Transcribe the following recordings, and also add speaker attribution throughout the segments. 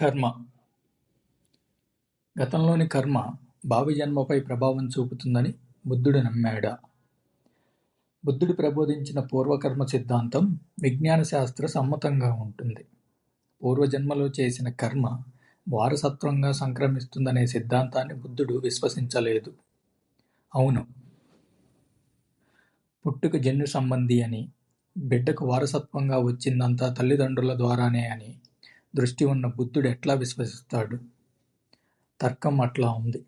Speaker 1: కర్మ. గతంలోని కర్మ భావి జన్మపై ప్రభావం చూపుతుందని బుద్ధుడు నమ్మాడా. బుద్ధుడు ప్రబోధించిన పూర్వకర్మ సిద్ధాంతం విజ్ఞాన శాస్త్ర సమ్మతంగా ఉంటుంది. పూర్వజన్మలో చేసిన కర్మ వారసత్వంగా సంక్రమిస్తుందనే సిద్ధాంతాన్ని బుద్ధుడు విశ్వసించలేదు. అవును. పుట్టుక జన్యు సంబంధి అని బిడ్డకు వారసత్వంగా వచ్చిందంతా తల్లిదండ్రుల ద్వారానే అని దృష్టి ఉన్న బుద్ధుడు ఎట్లా విశ్వసిస్తాడు? తర్కం అట్లా ఉంది.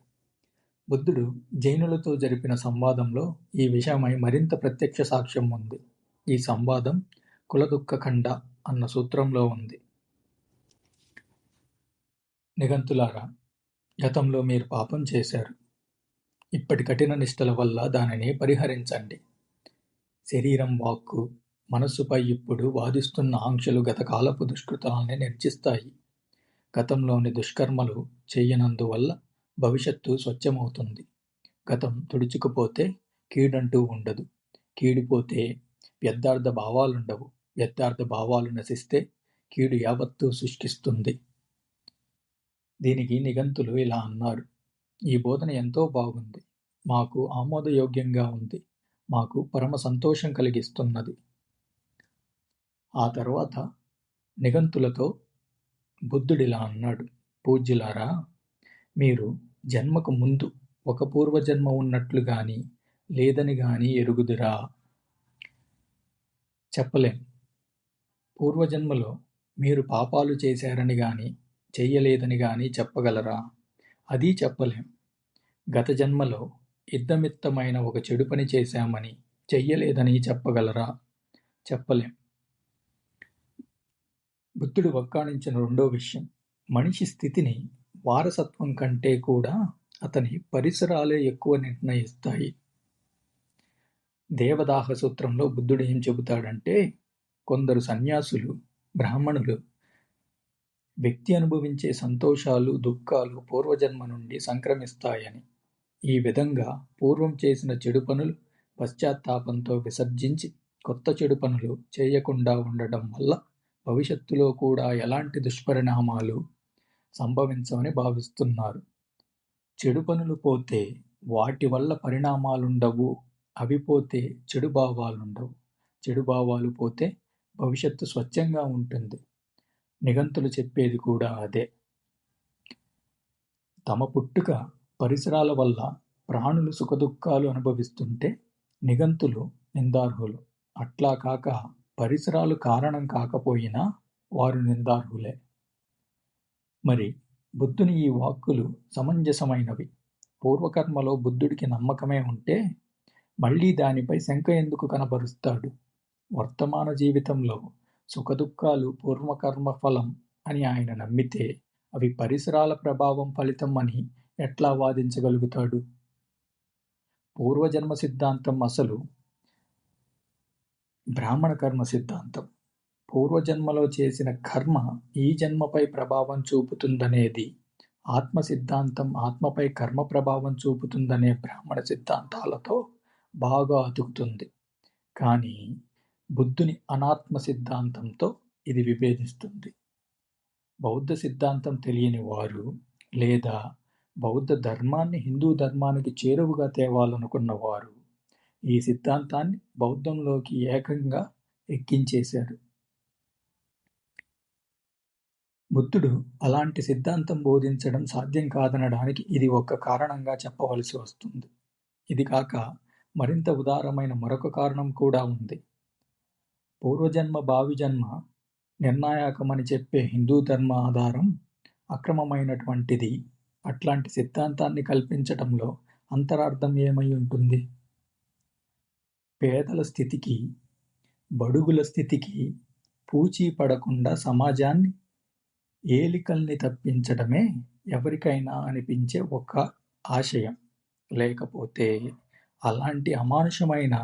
Speaker 1: బుద్ధుడు జైనులతో జరిపిన సంవాదంలో ఈ విషయమై మరింత ప్రత్యక్ష సాక్ష్యం ఉంది. ఈ సంవాదం కులదుఃఖఖండ అన్న సూత్రంలో ఉంది. నిఘంతులారా గతంలో మీరు పాపం చేశారు. ఇప్పటి కఠిన నిష్టల వల్ల దానిని పరిహరించండి. శరీరం వాక్కు మనస్సుపై ఇప్పుడు వాదిస్తున్న ఆంక్షలు గతకాలపు దుష్కృతాలని నిర్జిస్తాయి. గతంలోని దుష్కర్మలు చేయనందువల్ల భవిష్యత్తు స్వచ్ఛమవుతుంది. గతం తుడుచుకుపోతే కీడంటూ ఉండదు. కీడిపోతే వ్యర్థార్థ భావాలుండవు. వ్యర్థార్థ భావాలు నశిస్తే కీడు యావత్తూ శుష్కిస్తుంది దీనికి నిఘంతులు ఇలా అన్నారు. ఈ బోధన ఎంతో బాగుంది. మాకు ఆమోదయోగ్యంగా ఉంది. మాకు పరమ సంతోషం కలిగిస్తున్నది. ఆ తర్వాత నిఘంతులతో బుద్ధుడిలా అన్నాడు. పూజ్యులారా మీరు జన్మకు ముందు ఒక పూర్వజన్మ ఉన్నట్లు గాని లేదని గాని ఎరుగుదురా? చెప్పలేం. పూర్వజన్మలో మీరు పాపాలు చేశారని గాని చెయ్యలేదని గాని చెప్పగలరా? అది చెప్పలేం. గత జన్మలో ఇద్దమిత్తమైన ఒక చెడు పని చేశామని చెయ్యలేదని చెప్పగలరా? చెప్పలేం. బుద్ధుడు వక్కాణించిన రెండో విషయం. మనిషి స్థితిని వారసత్వం కంటే కూడా అతని పరిసరాలే ఎక్కువ నిర్ణయిస్తాయి. దేవదాహ సూత్రంలో బుద్ధుడు ఏం చెబుతాడంటే కొందరు సన్యాసులు బ్రాహ్మణులు వ్యక్తి అనుభవించే సంతోషాలు దుఃఖాలు పూర్వజన్మ నుండి సంక్రమిస్తాయని. ఈ విధంగా పూర్వం చేసిన చెడు పనులు పశ్చాత్తాపంతో విసర్జించి కొత్త చెడు పనులు చేయకుండా ఉండడం వల్ల భవిష్యత్తులో కూడా ఎలాంటి దుష్పరిణామాలు సంభవించవని భావిస్తున్నారు. చెడు పనులు పోతే వాటి వల్ల పరిణామాలుండవు అవి పోతే చెడు భావాలుండవు. చెడు భావాలు పోతే భవిష్యత్తు స్వచ్ఛంగా ఉంటుంది. నిఘంతులు చెప్పేది కూడా అదే. తమ పుట్టుక పరిసరాల వల్ల ప్రాణులు సుఖదుఖాలు అనుభవిస్తుంటే నిఘంతులు నిందార్హులు. అట్లా కాక పరిసరాలు కారణం కాకపోయినా వారు నిందార్హులే మరి బుద్ధుని ఈ వాక్కులు సమంజసమైనవి. పూర్వకర్మలో బుద్ధుడికి నమ్మకమే ఉంటే మళ్ళీ దానిపై శంక ఎందుకు కనబరుస్తాడు? వర్తమాన జీవితంలో సుఖదుఖాలు పూర్వకర్మ ఫలం అని ఆయన నమ్మితే అవి పరిసరాల ప్రభావం ఫలితం అని ఎట్లా వాదించగలుగుతాడు? పూర్వజన్మ సిద్ధాంతం అసలు బ్రాహ్మణ కర్మ సిద్ధాంతం. పూర్వజన్మలో చేసిన కర్మ ఈ జన్మపై ప్రభావం చూపుతుందనేది ఆత్మ సిద్ధాంతం ఆత్మపై కర్మ ప్రభావం చూపుతుందనే బ్రాహ్మణ సిద్ధాంతాలతో బాగా అతుకుతుంది. కానీ బుద్ధుని అనాత్మ సిద్ధాంతంతో ఇది విభేదిస్తుంది. బౌద్ధ సిద్ధాంతం తెలియని వారు లేదా బౌద్ధ ధర్మాన్ని హిందూ ధర్మానికి చేరువుగా తేవాలనుకున్న వారు ఈ సిద్ధాంతాన్ని బౌద్ధంలోకి ఏకంగా ఎక్కించేశాడు. బుద్ధుడు అలాంటి సిద్ధాంతం బోధించడం సాధ్యం కాదనడానికి ఇది ఒక కారణంగా చెప్పవలసి వస్తుంది. ఇది కాక మరింత ఉదారమైన మరొక కారణం కూడా ఉంది. పూర్వజన్మ భావిజన్మ నిర్ణాయకమని చెప్పే హిందూ ధర్మ ఆధారం అక్రమమైనటువంటిది. అట్లాంటి సిద్ధాంతాన్ని కల్పించటంలో అంతరార్థం ఏమై ఉంటుంది? పేదల స్థితికి బడుగుల స్థితికి పూచీ పడకుండా సమాజాన్ని ఏలికల్ని తప్పించడమే ఎవరికైనా అనిపించే ఒక ఆశయం. లేకపోతే అలాంటి అమానుషమైన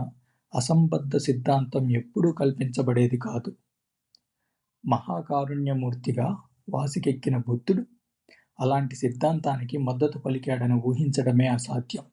Speaker 1: అసంబద్ధ సిద్ధాంతం ఎప్పుడూ కల్పించబడేది కాదు. మహాకారుణ్యమూర్తిగా వాసికెక్కిన బుద్ధుడు అలాంటి సిద్ధాంతానికి మద్దతు పలికాడని ఊహించడమే అసాధ్యం.